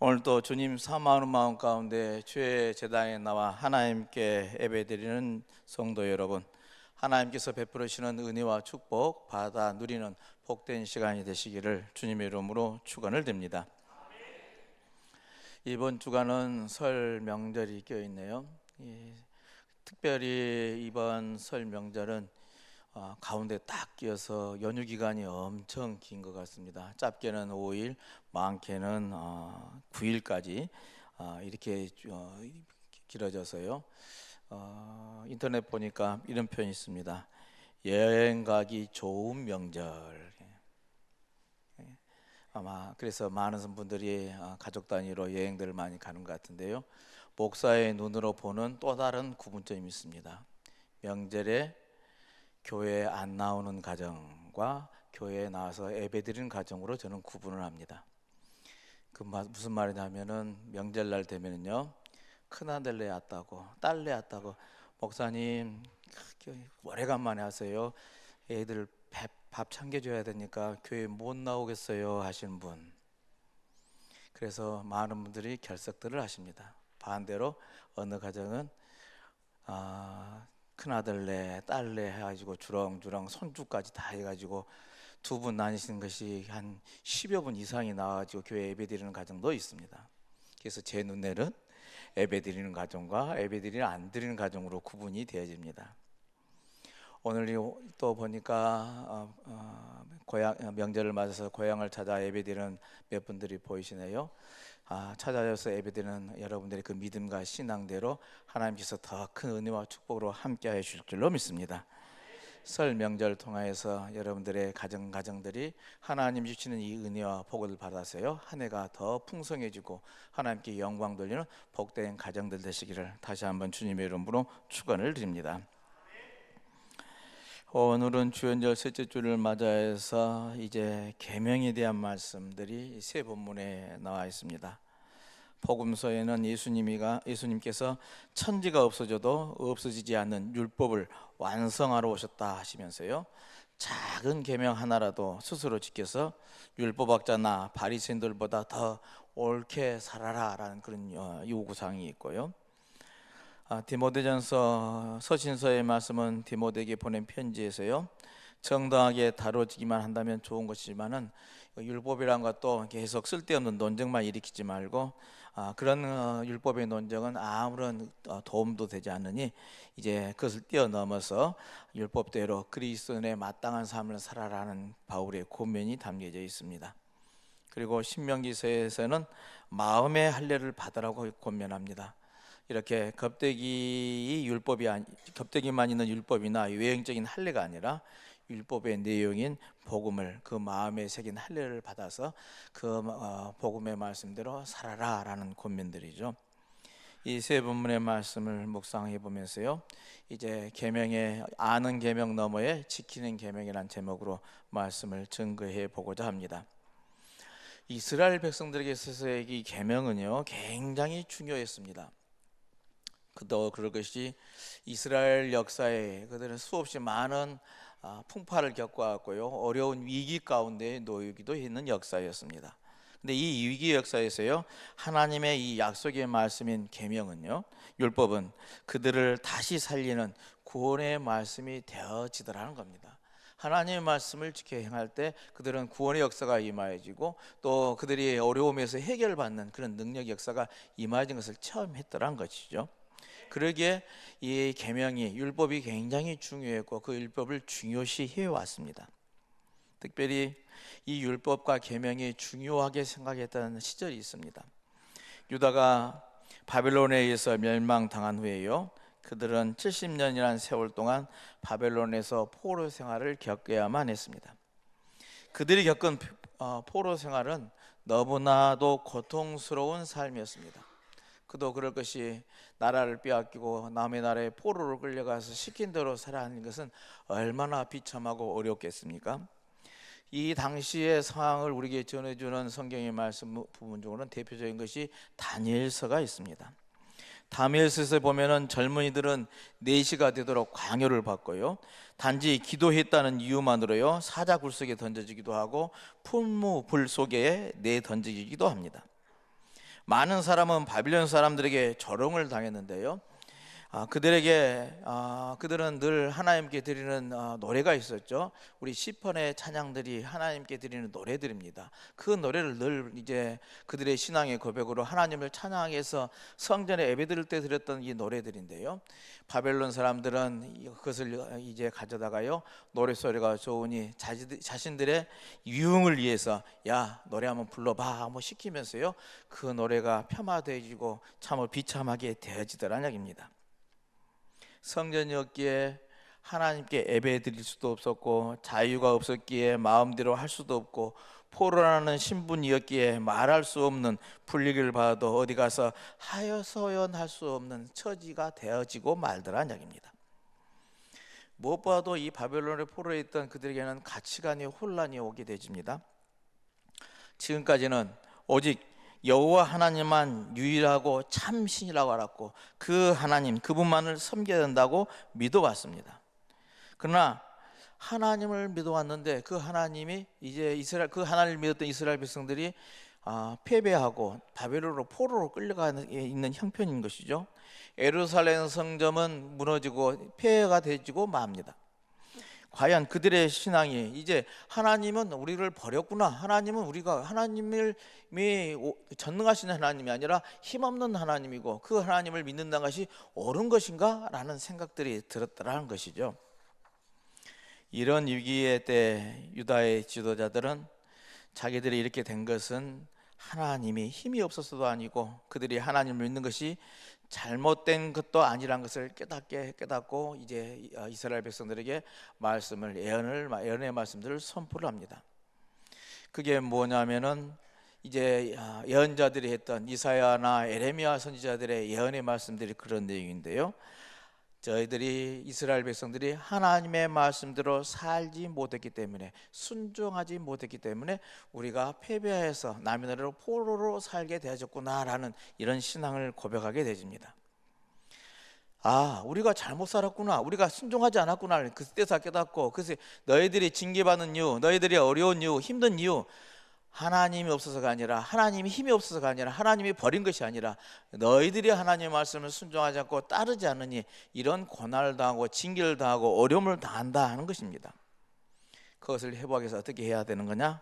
오늘도 주님 사모하는 마음 가운데 주의 제단에 나와 하나님께 예배드리는 성도 여러분 하나님께서 베풀으시는 은혜와 축복 받아 누리는 복된 시간이 되시기를 주님의 이름으로 축원을 드립니다. 이번 주간은 설 명절이 껴 있네요. 예, 특별히 이번 설 명절은 어, 가운데 딱 끼어서 연휴 기간이 엄청 긴 것 같습니다. 짧게는 5일, 많게는 어, 9일까지 어, 이렇게 어, 길어져서요. 어, 인터넷 보니까 이런 표현이 있습니다. 여행 가기 좋은 명절. 예. 아마 그래서 많은 분들이 어, 가족 단위로 여행들을 많이 가는 것 같은데요. 목사의 눈으로 보는 또 다른 구분점이 있습니다. 명절에 교회에 안 나오는 가정과 교회에 나와서 예배 드리는 가정으로 저는 구분을 합니다. 그 마- 무슨 말이냐면은 명절날 되면은요 큰아들 낳았다고 딸 낳았다고 목사님 그렇게 오래간만에 하세요. 애들 밥, 밥 챙겨줘야 되니까 교회 못 나오겠어요 하시는 분. 그래서 많은 분들이 결석들을 하십니다. 반대로 어느 가정은 아, 큰아들네 딸네 해가지고 주렁주렁 손주까지 다 해가지고 두 분 나뉘시는 것이 한 10여 분 이상이 나와가지고 교회 예배 드리는 가정도 있습니다. 그래서 제 눈에는 예배 드리는 가정과 예배 드리는 안 드리는 가정으로 구분이 되어집니다. 오늘 이- 또 보니까 어, 어, 고향 명절을 맞아서 고향을 찾아 예배드리는 몇 분들이 보이시네요. 아, 찾아져서 예배드리는 여러분들의 그 믿음과 신앙대로 하나님께서 더 큰 은혜와 축복으로 함께하여 주실 줄로 믿습니다. 설 명절 통하여서 여러분들의 가정 가정들이 하나님 주시는 이 은혜와 복을 받아서요 한 해가 더 풍성해지고 하나님께 영광 돌리는 복된 가정들 되시기를 다시 한번 주님의 이름으로 축원을 드립니다. 오늘은 주연절 셋째 주를 맞아서 이제 계명에 대한 말씀들이 세 본문에 나와 있습니다. 복음서에는 예수님이가 예수님께서 천지가 없어져도 없어지지 않는 율법을 완성하러 오셨다 하시면서요. 작은 계명 하나라도 스스로 지켜서 율법학자나 바리새인들보다 더 옳게 살아라라는 그런 어, 요구사항이 있고요. 아, 디모데전서 서신서의 말씀은 디모데에게 보낸 편지에서요. 정당하게 다뤄지기만 한다면 좋은 것이지만은 율법이란 것도 계속 쓸데없는 논쟁만 일으키지 말고 아, 그런 어, 율법의 논쟁은 아무런 어, 도움도 되지 않으니 이제 그것을 뛰어넘어서 율법대로 그리스도인의 마땅한 삶을 살아라는 바울의 고면이 담겨져 있습니다. 그리고 신명기서에서는 마음의 할례를 받으라고 권면합니다. 이렇게 겁대기 율법이 아니, 겁대기만 있는 율법이나 외형적인 할례가 아니라 율법의 내용인 복음을 그 마음에 새긴 할례를 받아서 그 어, 복음의 말씀대로 살아라라는 권면들이죠. 이 세 본문의 말씀을 묵상해 보면서요. 이제 계명의 아는 계명 너머에 지키는 계명이란 제목으로 말씀을 증거해 보고자 합니다. 이스라엘 백성들에게 있어서의 이 계명은요 굉장히 중요했습니다. 그도 그럴 것이 이스라엘 역사에 그들은 수없이 많은 아, 풍파를 겪어왔고요 어려운 위기 가운데 놓이기도 했는 역사였습니다. 근데 이 위기 역사에서요 하나님의 이 약속의 말씀인 계명은요 율법은 그들을 다시 살리는 구원의 말씀이 되어지더라는 겁니다. 하나님의 말씀을 지켜 행할 때 그들은 구원의 역사가 임하여지고 또 그들이 어려움에서 해결받는 그런 능력 역사가 임하여진 것을 처음 했더란 것이죠. 그러기에 이 계명이 율법이 굉장히 중요했고 그 율법을 중요시 해 왔습니다. 특별히 이 율법과 계명이 중요하게 생각했던 시절이 있습니다. 유다가 바벨론에 의해서 멸망당한 후에요. 그들은 70년이라는 세월 동안 바벨론에서 포로 생활을 겪어야만 했습니다. 그들이 겪은 어, 포로 생활은 너무나도 고통스러운 삶이었습니다. 그도 그럴 것이 나라를 빼앗기고 남의 나라에 포로로 끌려가서 시킨 대로 살아야 하는 것은 얼마나 비참하고 어렵겠습니까? 이 당시의 상황을 우리에게 전해주는 성경의 말씀 부분 중으로는 대표적인 것이 다니엘서가 있습니다. 다니엘서에 보면은 젊은이들은 4시가 되도록 강요를 받고요. 단지 기도했다는 이유만으로요. 사자 굴 속에 던져지기도 하고 풍무 불 속에 내 던지기도 합니다. 많은 사람은 바빌론 사람들에게 조롱을 당했는데요. 아, 그들에게 아, 그들은 늘 하나님께 드리는 아, 노래가 있었죠. 우리 시편의 찬양들이 하나님께 드리는 노래들입니다. 그 노래를 늘 이제 그들의 신앙의 고백으로 하나님을 찬양해서 성전에 예배 드릴 때 드렸던 이 노래들인데요. 바벨론 사람들은 그것을 이제 가져다가요 노래 소리가 좋으니 자신들- 자신들의 유흥을 위해서 야 노래 한번 불러봐 뭐 시키면서요 그 노래가 폄하되어지고 참으로 비참하게 되어지더란 이야기입니다. 성전이었기에 하나님께 예배 드릴 수도 없었고 자유가 없었기에 마음대로 할 수도 없고 포로라는 신분이었기에 말할 수 없는 불리기를 받아도 어디 가서 하여서연할 수 없는 처지가 되어지고 말더란 이야기입니다. 무엇보다도 이 바벨론의 포로에 있던 그들에게는 가치관의 혼란이 오게 되집니다. 지금까지는 오직 여호와 하나님만 유일하고 참 신이라고 알았고 그 하나님 그분만을 섬겨야 된다고 믿어왔습니다. 그러나 하나님을 믿어왔는데 그 하나님이 이제 이스라엘 그 하나님을 믿었던 이스라엘 백성들이 아, 패배하고 바벨론으로 포로로 끌려가는 있는 형편인 것이죠. 에루살렘 성점은 무너지고 폐해가 되지고 맙니다. 과연 그들의 신앙이 이제 하나님은 우리를 버렸구나. 하나님은 우리가 하나님을 미 전능하신 하나님이 아니라 힘없는 하나님이고 그 하나님을 믿는다는 것이 옳은 것인가라는 생각들이 들었더라는 것이죠. 이런 위기의 때 유다의 지도자들은 자기들이 이렇게 된 것은 하나님이 힘이 없어서도 아니고 그들이 하나님을 믿는 것이 잘못된 것도 아니란 것을 깨닫게 깨닫고 이제 이스라엘 백성들에게 말씀을 예언을 예언의 말씀들을 선포를 합니다. 그게 뭐냐면은 이제 예언자들이 했던 이사야나 에레미야 선지자들의 예언의 말씀들이 그런 내용인데요. 저희들이 이스라엘 백성들이 하나님의 말씀대로 살지 못했기 때문에 순종하지 못했기 때문에 우리가 패배해서 남의 나라로 포로로 살게 되어졌구나라는 이런 신앙을 고백하게 되집니다. 아, 우리가 잘못 살았구나. 우리가 순종하지 않았구나. 그때서 깨닫고 그래서 너희들이 징계받는 이유, 너희들이 어려운 이유, 힘든 이유 하나님이 없어서가 아니라 하나님이 힘이 없어서가 아니라 하나님이 버린 것이 아니라 너희들이 하나님의 말씀을 순종하지 않고 따르지 않으니 이런 고난을 당하고 징계를 당하고 어려움을 당한다 하는 것입니다. 그것을 회복하기 위해서 어떻게 해야 되는 거냐?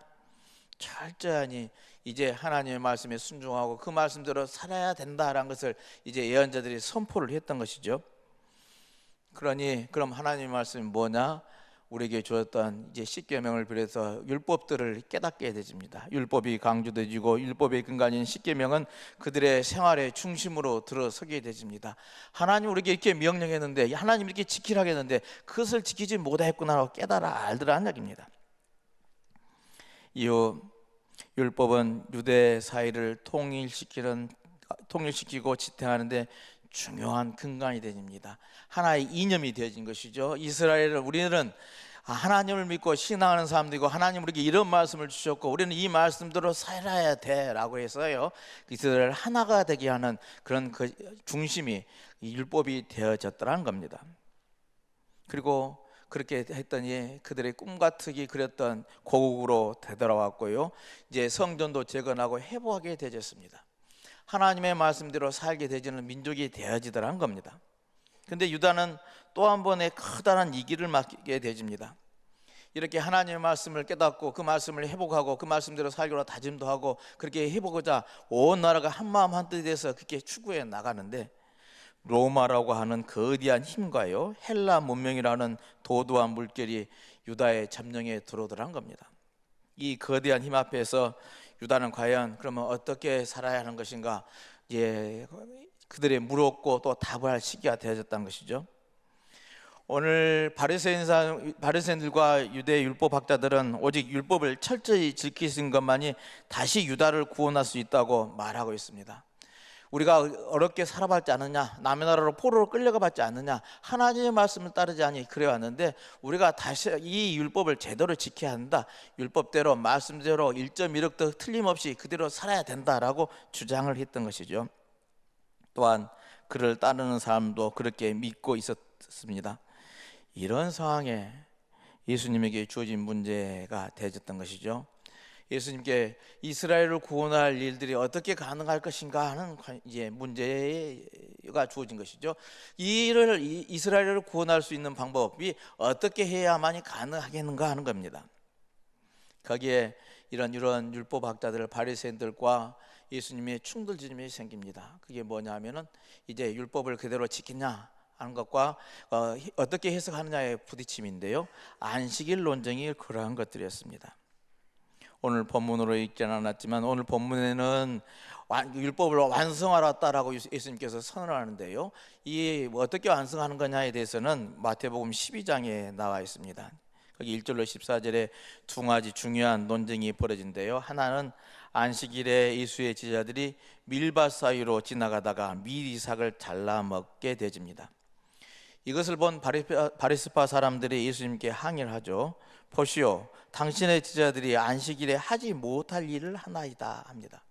철저히 이제 하나님의 말씀에 순종하고 그 말씀대로 살아야 된다라는 것을 이제 예언자들이 선포를 했던 것이죠. 그러니 그럼 하나님의 말씀이 뭐냐? 우리에게 주었던 이제 십계명을 비롯해서 율법들을 깨닫게 되집니다. 율법이 강조되지고 율법의 근간인 십계명은 그들의 생활의 중심으로 들어서게 되집니다. 하나님 우리에게 이렇게 명령했는데 하나님 이렇게 지키라 했는데 그것을 지키지 못했구나라고 깨달아 알더라는 얘기입니다. 이후 율법은 유대 사이를 통일시키는 통일시키고 지탱하는데 중요한 근간이 됩니다. 하나의 이념이 되어진 것이죠. 이스라엘을 우리는 하나님을 믿고 신앙하는 사람들이고 하나님 우리에게 이런 말씀을 주셨고 우리는 이 말씀대로 살아야 돼라고 해서요. 이스라엘 하나가 되게 하는 그런 그 중심이 율법이 되어졌더라는 겁니다. 그리고 그렇게 했더니 그들의 꿈같으기 그렸던 고국으로 되돌아왔고요. 이제 성전도 재건하고 회복하게 되졌습니다. 하나님의 말씀대로 살게 되지는 민족이 되어지더란 겁니다. 근데 유다는 또 한 번의 커다란 이기를 맞게 되집니다. 이렇게 하나님의 말씀을 깨닫고 그 말씀을 회복하고 그 말씀대로 살기로 다짐도 하고 그렇게 해보고자 온 나라가 한 마음 한 뜻이 돼서 그렇게 추구해 나가는데 로마라고 하는 거대한 힘과요 헬라 문명이라는 도도한 물결이 유다의 점령에 들어오더란 겁니다. 이 거대한 힘 앞에서 유다는 과연 그러면 어떻게 살아야 하는 것인가? 예, 그들의 물었고 또 답을 할 시기가 되어졌다는 것이죠. 오늘 바리새인들과 유대 율법 학자들은 오직 율법을 철저히 지키신 것만이 다시 유다를 구원할 수 있다고 말하고 있습니다. 우리가 어렵게 살아봤지 않느냐 남의 나라로 포로로 끌려가 봤지 않느냐 하나님의 말씀을 따르지 않니 그래 왔는데 우리가 다시 이 율법을 제대로 지켜야 한다. 율법대로 말씀대로 1.1억도 틀림없이 그대로 살아야 된다라고 주장을 했던 것이죠. 또한 그를 따르는 사람도 그렇게 믿고 있었습니다. 이런 상황에 예수님에게 주어진 문제가 되어졌던 것이죠 예수님께 이스라엘을 구원할 일들이 어떻게 가능할 것인가 하는 관- 이제 문제가 주어진 것이죠. 이 일을 이- 이스라엘을 구원할 수 있는 방법이 어떻게 해야만이 가능하겠는가 하는 겁니다. 거기에 이런 이런 율법학자들 바리새인들과 예수님의 충돌 지점이 생깁니다. 그게 뭐냐면은 이제 율법을 그대로 지키냐 하는 것과 어, 어떻게 해석하느냐의 부딪힘인데요. 안식일 논쟁이 그러한 것들이었습니다. 오늘 본문으로 읽지는 않았지만 오늘 본문에는 완- 율법을 완성하였다라고 예수님께서 선언 하는데요. 이뭐 어떻게 완성하는 거냐에 대해서는 마태복음 12장에 나와 있습니다. 거기 1절로 14절에 두 가지 중요한 논쟁이 벌어진대요. 하나는 안식일에 예수의 제자들이 밀밭 사이로 지나가다가 밀이삭을 잘라 먹게 되집니다. 이것을 본 바리스파 사람들이 예수님께 항의를 하죠. 보시오, 당신의 제자들이 안식일에 하지 못할 일을 하나이다 합니다.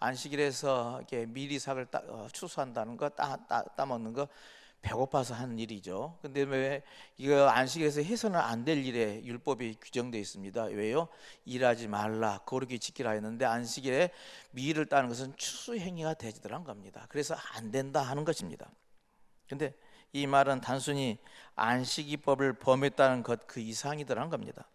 안식일에서 이렇게 미리삭을 따, 어, 추수한다는 거, 따, 따, 따먹는 거 배고파서 하는 일이죠. 근데 왜 이거 안식일에서 해서는 안 될 일에 율법이 규정되어 있습니다. 왜요? 일하지 말라, 거룩히 지키라 했는데 안식일에 미를 따는 것은 추수 행위가 되지더란 겁니다. 그래서 안 된다 하는 것입니다. 근데 이 말은 단순히 안식일법을 범했다는 것 그 이상이더란 겁니다.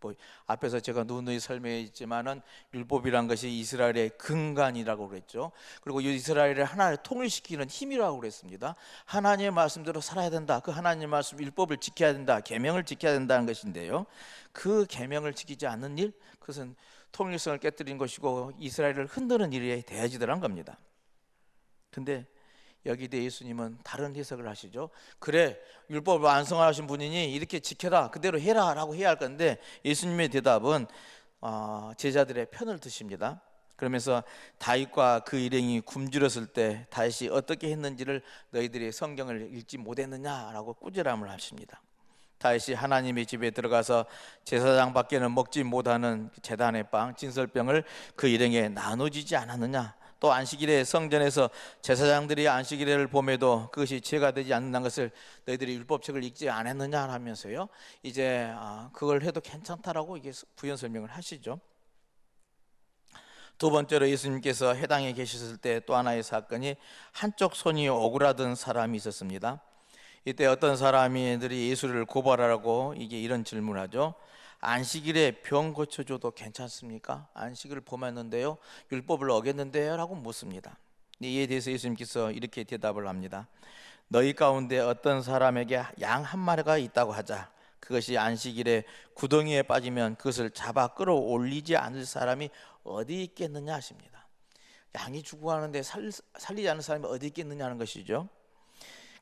뭐 앞에서 제가 누누이 설명했지만은 율법이란 것이 이스라엘의 근간이라고 그랬죠. 그리고 이 이스라엘을 하나를 통일시키는 힘이라고 그랬습니다. 하나님의 말씀대로 살아야 된다. 그 하나님의 말씀 율법을 지켜야 된다. 계명을 지켜야 된다는 것인데요. 그 계명을 지키지 않는 일 그것은 통일성을 깨뜨린 것이고 이스라엘을 흔드는 일에 대해지더란 겁니다. 근데 여기 대 예수님은 다른 해석을 하시죠. 그래 율법을 완성하신 분이니 이렇게 지켜라 그대로 해라 라고 해야 할 건데 예수님의 대답은 어, 제자들의 편을 드십니다. 그러면서 다윗과 그 일행이 굶주렸을 때 다윗이 어떻게 했는지를 너희들이 성경을 읽지 못했느냐라고 꾸지람을 하십니다. 다윗이 하나님의 집에 들어가서 제사장 밖에는 먹지 못하는 제단의 빵 진설병을 그 일행에 나눠주지 않았느냐 또 안식일에 성전에서 제사장들이 안식일을 봄에도 그것이 죄가 되지 않는다는 것을 너희들이 율법책을 읽지 않았느냐 하면서요 이제 아, 그걸 해도 괜찮다라고 이게 부연 설명을 하시죠. 두 번째로 예수님께서 해당에 계셨을 때 또 하나의 사건이 한쪽 손이 오그라든 사람이 있었습니다. 이때 어떤 사람이들이 예수를 고발하라고 이게 이런 질문을 하죠. 안식일에 병 고쳐줘도 괜찮습니까? 안식일을 범했는데요, 율법을 어겼는데요 라고 묻습니다. 이에 대해서 예수님께서 이렇게 대답을 합니다. 너희 가운데 어떤 사람에게 양 한 마리가 있다고 하자. 그것이 안식일에 구덩이에 빠지면 그것을 잡아 끌어올리지 않을 사람이 어디 있겠느냐 하십니다. 양이 죽어가는데 살, 살리지 않는 사람이 어디 있겠느냐 하는 것이죠.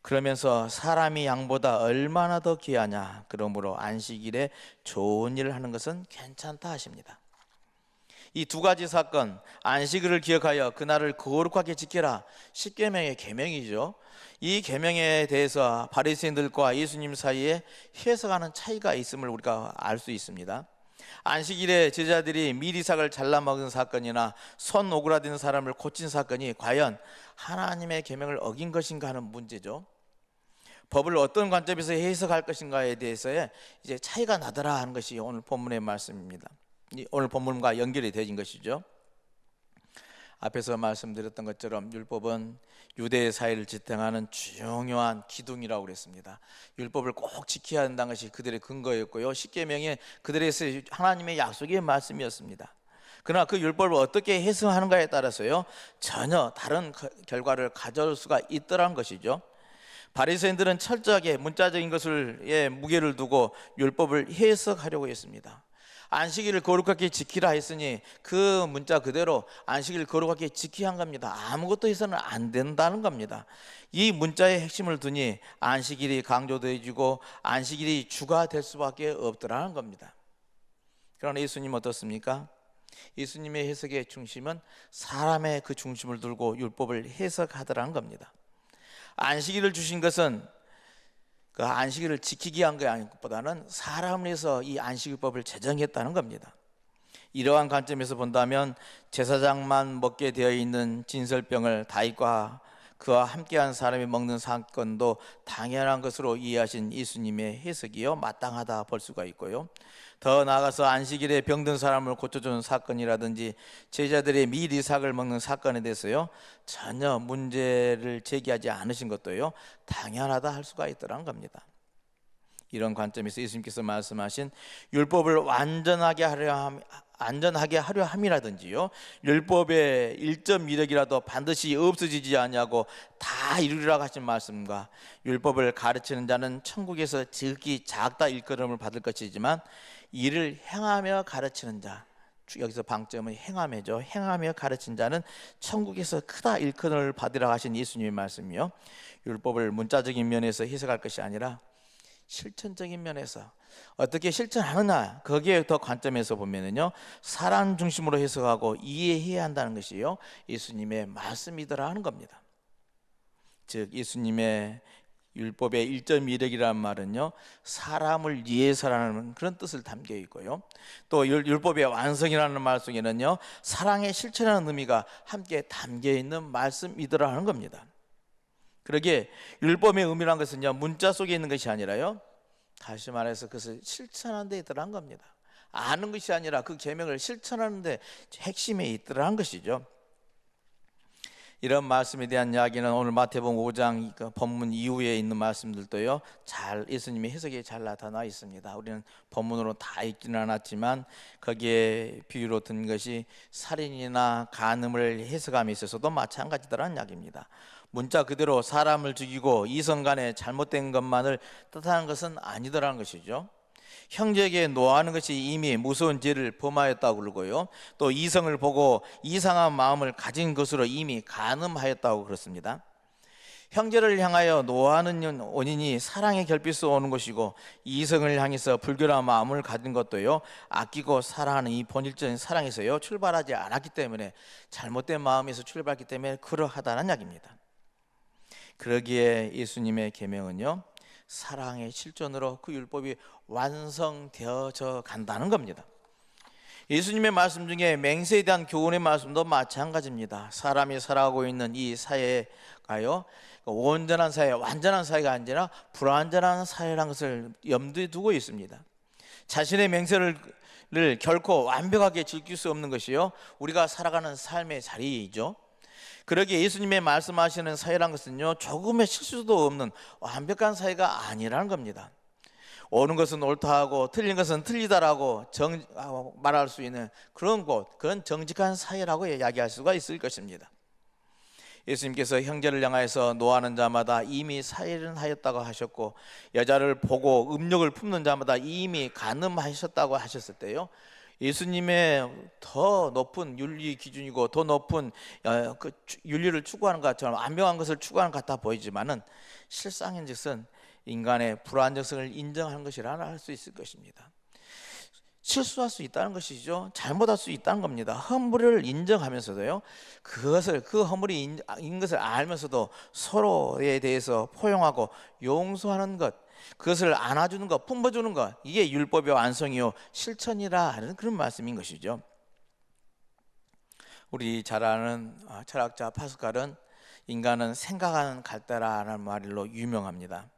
그러면서 사람이 양보다 얼마나 더 귀하냐. 그러므로 안식일에 좋은 일을 하는 것은 괜찮다 하십니다. 이 두 가지 사건, 안식일을 기억하여 그날을 거룩하게 지켜라. 십계명의 계명이죠. 이 계명에 대해서 바리새인들과 예수님 사이에 해석하는 차이가 있음을 우리가 알 수 있습니다. 안식일에 제자들이 미리삭을 잘라 먹은 사건이나 손 오그라든 사람을 고친 사건이 과연 하나님의 계명을 어긴 것인가 하는 문제죠. 법을 어떤 관점에서 해석할 것인가에 대해서의 이제 차이가 나더라 하는 것이 오늘 본문의 말씀입니다. 이 오늘 본문과 연결이 되진 것이죠. 앞에서 말씀드렸던 것처럼 율법은 유대 사회를 지탱하는 중요한 기둥이라고 그랬습니다. 율법을 꼭 지켜야 한다는 것이 그들의 근거였고요. 십계명이 그들의 하나님의 약속의 말씀이었습니다. 그러나 그 율법을 어떻게 해석하는가에 따라서요 전혀 다른 결과를 가져올 수가 있더란 것이죠. 바리새인들은 철저하게 문자적인 것을 예, 무게를 두고 율법을 해석하려고 했습니다. 안식일을 거룩하게 지키라 했으니 그 문자 그대로 안식일 거룩하게 지키야 한 겁니다. 아무것도 해서는 안 된다는 겁니다. 이 문자의 핵심을 두니 안식일이 강조되어지고 안식일이 주가 될 수밖에 없더라는 겁니다. 그러나 예수님 어떻습니까? 예수님의 해석의 중심은 사람의 그 중심을 두고 율법을 해석하더라는 겁니다. 안식일을 주신 것은 그 안식일을 지키기 위한 것보다는 사람을 위해서 이 안식일법을 제정했다는 겁니다. 이러한 관점에서 본다면 제사장만 먹게 되어 있는 진설병을 다윗과 그와 함께한 사람이 먹는 사건도 당연한 것으로 이해하신 예수님의 해석이요 마땅하다 볼 수가 있고요. 더 나아가서 안식일에 병든 사람을 고쳐주는 사건이라든지 제자들의 밀 이삭을 먹는 사건에 대해서요 전혀 문제를 제기하지 않으신 것도요 당연하다 할 수가 있더란 겁니다. 이런 관점에서 예수님께서 말씀하신 율법을 완전하게 하려 함 안전하게 하려 함이라든지요 율법의 일점 미력이라도 반드시 없어지지 아니하고 다 이루리라 하신 말씀과 율법을 가르치는 자는 천국에서 지극히 작다 일컬음을 받을 것이지만 이를 행하며 가르치는 자 여기서 방점은 행함이죠. 행하며 가르친 자는 천국에서 크다 일컬음을 받으라 하신 예수님의 말씀이요. 율법을 문자적인 면에서 해석할 것이 아니라 실천적인 면에서 어떻게 실천하느냐 거기에 더 관점에서 보면은요 사람 중심으로 해석하고 이해해야 한다는 것이요 예수님의 말씀이더라 하는 겁니다. 즉 예수님의 율법의 일점 이력이라는 말은요 사람을 위해서라는 그런 뜻을 담겨 있고요 또 율- 율법의 완성이라는 말 속에는요 사랑의 실천하는 의미가 함께 담겨 있는 말씀이더라 하는 겁니다. 그러기에 율법의 의미란 것은요 문자 속에 있는 것이 아니라요 다시 말해서 그것을 실천하는 데 있더란 겁니다. 아는 것이 아니라 그 계명을 실천하는 데 핵심에 있더란 것이죠. 이런 말씀에 대한 이야기는 오늘 마태복음 5장 그 본문 이후에 있는 말씀들도요 잘 예수님의 해석이 잘 나타나 있습니다. 우리는 본문으로 다 읽지는 않았지만 거기에 비유로 든 것이 살인이나 간음을 해석함에 있어서도 마찬가지더라는 이야기입니다. 문자 그대로 사람을 죽이고 이성 간에 잘못된 것만을 뜻하는 것은 아니더라는 것이죠. 형제에게 노하는 것이 이미 무서운 죄를 범하였다고 그러고요. 또 이성을 보고 이상한 마음을 가진 것으로 이미 간음하였다고 그렇습니다. 형제를 향하여 노하는 원인이 사랑의 결핍에서 오는 것이고 이성을 향해서 불결한 마음을 가진 것도요 아끼고 사랑하는 이 본질적인 사랑에서요 출발하지 않았기 때문에 잘못된 마음에서 출발했기 때문에 그러하다는 이야기입니다. 그러기에 예수님의 계명은요 사랑의 실존으로 그 율법이 완성되어져 간다는 겁니다. 예수님의 말씀 중에 맹세에 대한 교훈의 말씀도 마찬가지입니다. 사람이 살아가고 있는 이 사회가요 온전한 사회, 완전한 사회가 아니라 불완전한 사회라는 것을 염두에 두고 있습니다. 자신의 맹세를 를 결코 완벽하게 지킬 수 없는 것이요 우리가 살아가는 삶의 자리이죠. 그러기에 예수님의 말씀하시는 사회란 것은요 조금의 실수도 없는 완벽한 사회가 아니라는 겁니다. 옳은 것은 옳다하고 틀린 것은 틀리다라고 정, 아, 말할 수 있는 그런 곳, 그런 정직한 사회라고 이야기할 수가 있을 것입니다. 예수님께서 형제를 향하여서 노하는 자마다 이미 사일은 하였다고 하셨고 여자를 보고 음욕을 품는 자마다 이미 간음하셨다고 하셨을 때요. 예수님의 더 높은 윤리 기준이고 더 높은 어, 그 추- 윤리를 추구하는 것처럼 완벽한 것을 추구하는 것 같아 보이지만은 실상인즉슨 인간의 불안정성을 인정하는 것이라 할 수 있을 것입니다. 실수할 수 있다는 것이죠. 잘못할 수 있다는 겁니다. 허물을 인정하면서도요. 그것을 그 허물이 인, 인 것을 알면서도 서로에 대해서 포용하고 용서하는 것, 그것을 안아주는 것, 품어주는 것, 이게 율법의 완성이요 실천이라 하는 그런 말씀인 것이죠. 우리 잘 아는 어, 철학자 파스칼은 인간은 생각하는 갈대라는 말로 유명합니다.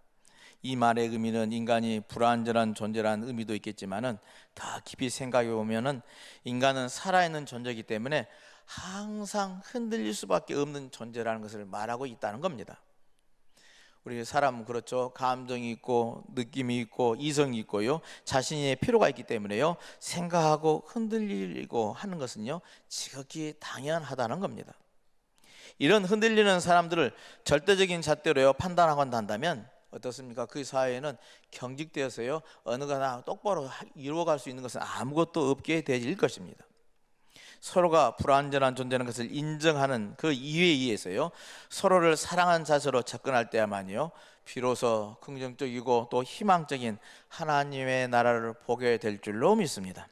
이 말의 의미는 인간이 불완전한 존재라는 의미도 있겠지만은 더 깊이 생각해 보면은 인간은 살아있는 존재이기 때문에 항상 흔들릴 수밖에 없는 존재라는 것을 말하고 있다는 겁니다. 우리 사람 그렇죠. 감정이 있고 느낌이 있고 이성이 있고요. 자신의 필요가 있기 때문에요. 생각하고 흔들리고 하는 것은요. 지극히 당연하다는 겁니다. 이런 흔들리는 사람들을 절대적인 잣대로요 판단하고 한다면 어떻습니까? 그 사회에는 경직되어서요 어느 거나 똑바로 하- 이루어갈 수 있는 것은 아무것도 없게 될 것입니다. 서로가 불완전한 존재라는 것을 인정하는 그 이유에 의해서요 서로를 사랑하는 자세로 접근할 때야만요 비로소 긍정적이고 또 희망적인 하나님의 나라를 보게 될 줄로 믿습니다.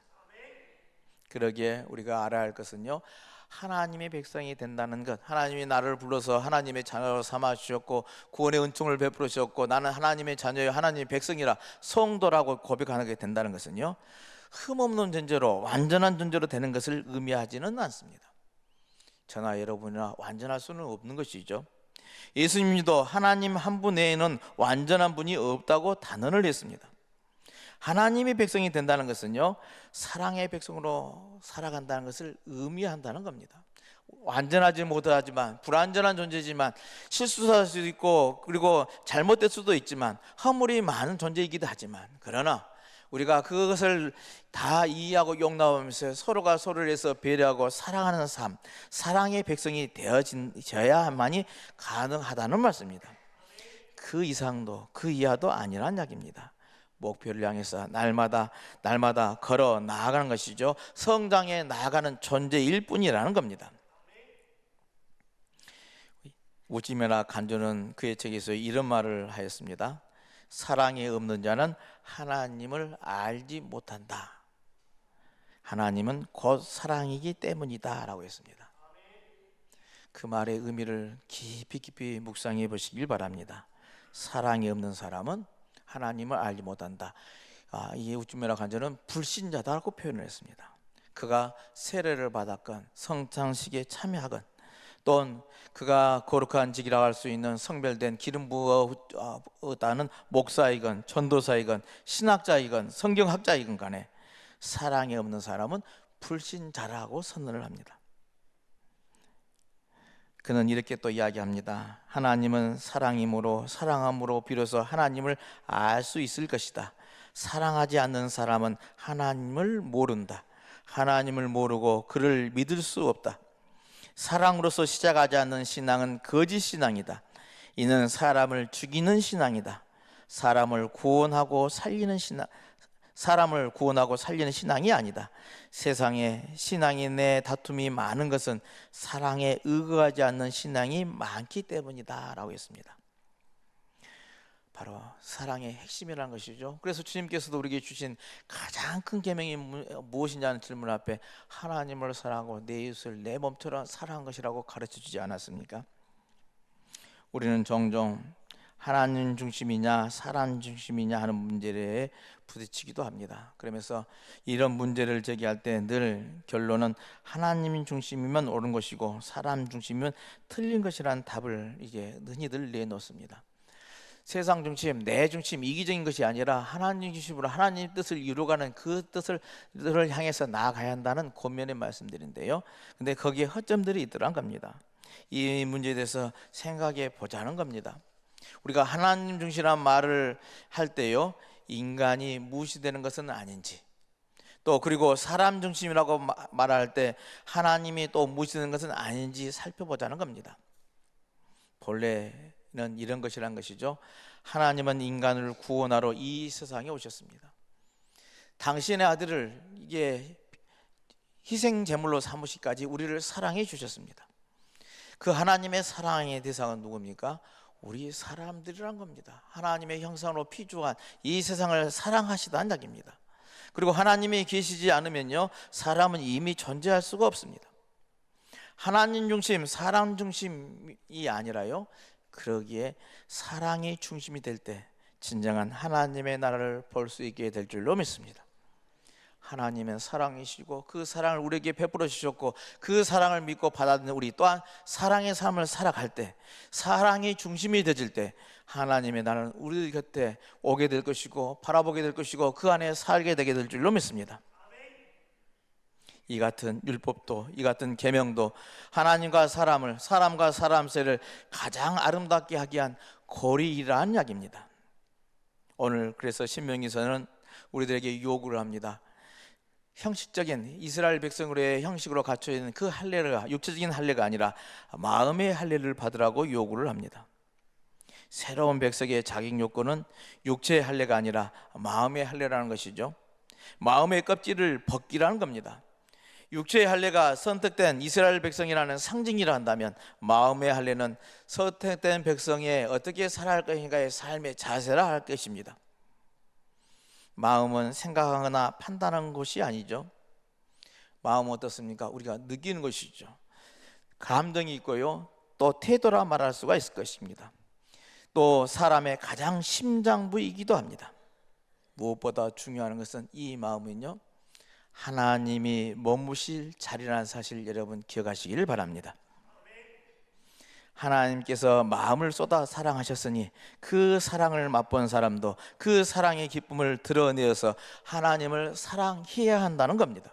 그러기에 우리가 알아야 할 것은요 하나님의 백성이 된다는 것 하나님이 나를 불러서 하나님의 자녀로 삼아 주셨고 구원의 은총을 베풀어 주셨고 나는 하나님의 자녀요 하나님의 백성이라 성도라고 고백하게 된다는 것은요 흠없는 존재로 완전한 존재로 되는 것을 의미하지는 않습니다. 저나 여러분이나 완전할 수는 없는 것이죠. 예수님도 하나님 한분 외에는 완전한 분이 없다고 단언을 했습니다. 하나님의 백성이 된다는 것은요, 사랑의 백성으로 살아간다는 것을 의미한다는 겁니다. 완전하지 못하지만 불완전한 존재지만 실수할 수도 있고 그리고 잘못될 수도 있지만 허물이 많은 존재이기도 하지만 그러나 우리가 그것을 다 이해하고 용납하면서 서로가 서로를 해서 배려하고 사랑하는 삶, 사랑의 백성이 되어져야만이 가능하다는 말씀입니다. 그 이상도 그 이하도 아니란 이야기입니다. 목표를 향해서 날마다 날마다 걸어 나아가는 것이죠. 성장해 나아가는 존재일 뿐이라는 겁니다. 우지메나 간조는 그의 책에서 이런 말을 하였습니다. 사랑이 없는 자는 하나님을 알지 못한다. 하나님은 곧 사랑이기 때문이다라고 했습니다. 그 말의 의미를 깊이 깊이 묵상해 보시길 바랍니다. 사랑이 없는 사람은 하나님을 알지 못한다. 아, 이 우주메라 간절은 불신자다라고 표현을 했습니다. 그가 세례를 받았건 성창식에 참여하건 또는 그가 거룩한 직이라고 할수 있는 성별된 기름 부었다는 목사이건 전도사이건 신학자이건 성경학자이건 간에 사랑이 없는 사람은 불신자라고 선언을 합니다. 그는 이렇게 또 이야기합니다. 하나님은 사랑이므로 사랑함으로 비로소 하나님을 알 수 있을 것이다. 사랑하지 않는 사람은 하나님을 모른다. 하나님을 모르고 그를 믿을 수 없다. 사랑으로서 시작하지 않는 신앙은 거짓 신앙이다. 이는 사람을 죽이는 신앙이다. 사람을 구원하고 살리는 신앙, 사람을 구원하고 살리는 신앙이 아니다. 세상에 신앙이 내 다툼이 많은 것은 사랑에 의거하지 않는 신앙이 많기 때문이다 라고 했습니다. 바로 사랑의 핵심이라는 것이죠. 그래서 주님께서도 우리에게 주신 가장 큰 계명이 무엇이냐는 질문 앞에 하나님을 사랑하고 내 이웃을 내 몸처럼 사랑한 것이라고 가르쳐 주지 않았습니까? 우리는 종종 하나님 중심이냐 사람 중심이냐 하는 문제에 부딪히기도 합니다. 그러면서 이런 문제를 제기할 때 늘 결론은 하나님 중심이면 옳은 것이고 사람 중심이면 틀린 것이라는 답을 이제 흔히들 내놓습니다. 세상 중심, 내 중심, 이기적인 것이 아니라 하나님 중심으로 하나님 뜻을 이루어가는 그 뜻을 향해서 나아가야 한다는 권면의 말씀들인데요. 근데 거기에 허점들이 있더란 겁니다. 이 문제에 대해서 생각해 보자는 겁니다. 우리가 하나님 중심이란 말을 할 때요. 인간이 무시되는 것은 아닌지 또 그리고 사람 중심이라고 말할 때 하나님이 또 무시되는 것은 아닌지 살펴보자는 겁니다. 본래 는 이런 것이란 것이죠. 하나님은 인간을 구원하러 이 세상에 오셨습니다. 당신의 아들을 이게 희생 제물로 삼으시까지 우리를 사랑해 주셨습니다. 그 하나님의 사랑의 대상은 누굽니까? 우리 사람들이란 겁니다. 하나님의 형상으로 피조한 이 세상을 사랑하시다는 이야기입니다. 그리고 하나님이 계시지 않으면요, 사람은 이미 존재할 수가 없습니다. 하나님 중심, 사람 중심이 아니라요, 그러기에 사랑이 중심이 될 때 진정한 하나님의 나라를 볼 수 있게 될 줄로 믿습니다. 하나님은 사랑이시고 그 사랑을 우리에게 베풀어 주셨고 그 사랑을 믿고 받아들는 우리 또한 사랑의 삶을 살아갈 때 사랑이 중심이 되질 때 하나님의 나라는 우리 곁에 오게 될 것이고 바라보게 될 것이고 그 안에 살게 되게 될 줄로 믿습니다. 이 같은 율법도 이 같은 계명도 하나님과 사람을 사람과 사람 사이를 가장 아름답게 하기 위한 고리라는 이야기입니다. 오늘 그래서 신명기서는 우리들에게 요구를 합니다. 형식적인 이스라엘 백성으로의 형식으로 갖춰 있는 그 할례가 육체적인 할례가 아니라 마음의 할례를 받으라고 요구를 합니다. 새로운 백성의 자격 요건은 육체의 할례가 아니라 마음의 할례라는 것이죠. 마음의 껍질을 벗기라는 겁니다. 육체의 할례가 선택된 이스라엘 백성이라는 상징이라 한다면 마음의 할례는 선택된 백성의 어떻게 살아갈 것인가의 삶의 자세라 할 것입니다. 마음은 생각하거나 판단하는 것이 아니죠. 마음은 어떻습니까? 우리가 느끼는 것이죠. 감정이 있고요. 또 태도라 말할 수가 있을 것입니다. 또 사람의 가장 심장부이기도 합니다. 무엇보다 중요한 것은 이 마음은요. 하나님이 머무실 자리라는 사실 여러분 기억하시기를 바랍니다. 하나님께서 마음을 쏟아 사랑하셨으니 그 사랑을 맛본 사람도 그 사랑의 기쁨을 드러내어서 하나님을 사랑해야 한다는 겁니다.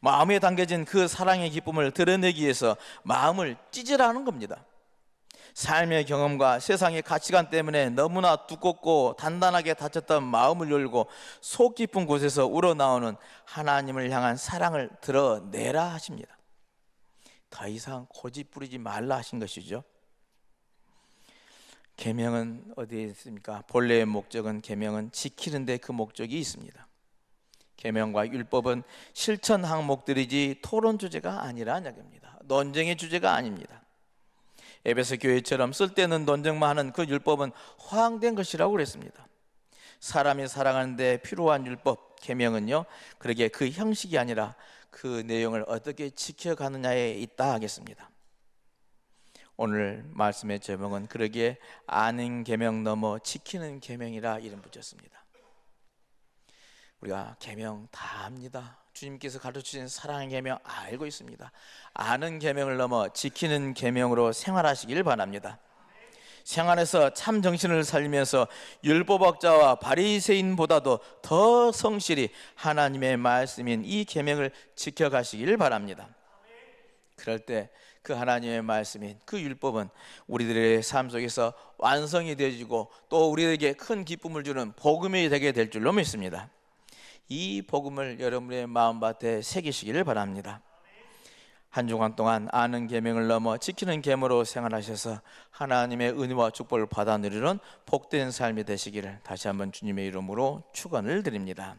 마음에 담겨진 그 사랑의 기쁨을 드러내기 위해서 마음을 찢으라는 겁니다. 삶의 경험과 세상의 가치관 때문에 너무나 두껍고 단단하게 닫혔던 마음을 열고 속 깊은 곳에서 우러나오는 하나님을 향한 사랑을 드러내라 하십니다. 더 이상 고집 부리지 말라 하신 것이죠. 계명은 어디에 있습니까? 본래의 목적은 계명은 지키는데 그 목적이 있습니다. 계명과 율법은 실천 항목들이지 토론 주제가 아니라는 이야기입니다. 논쟁의 주제가 아닙니다. 에베소 교회처럼 쓸데없는 논쟁만 하는 그 율법은 허황된 것이라고 그랬습니다. 사람이 살아가는데 필요한 율법 계명은요. 그러게 그 형식이 아니라 그 내용을 어떻게 지켜가느냐에 있다 하겠습니다. 오늘 말씀의 제목은 그러기에 아는 계명 넘어 지키는 계명이라 이름 붙였습니다. 우리가 계명 다 압니다. 주님께서 가르치신 사랑의 계명 알고 있습니다. 아는 계명을 넘어 지키는 계명으로 생활하시길 바랍니다. 생활에서 참 정신을 살리면서 율법학자와 바리새인보다도 더 성실히 하나님의 말씀인 이 계명을 지켜가시길 바랍니다. 그럴 때 그 하나님의 말씀인 그 율법은 우리들의 삶 속에서 완성이 되어지고 또 우리에게 큰 기쁨을 주는 복음이 되게 될 줄로 믿습니다. 이 복음을 여러분의 마음밭에 새기시기를 바랍니다. 한 주간 동안 아는 계명을 넘어 지키는 계명으로 생활하셔서 하나님의 은혜와 축복을 받아 누리는 복된 삶이 되시기를 다시 한번 주님의 이름으로 축원을 드립니다.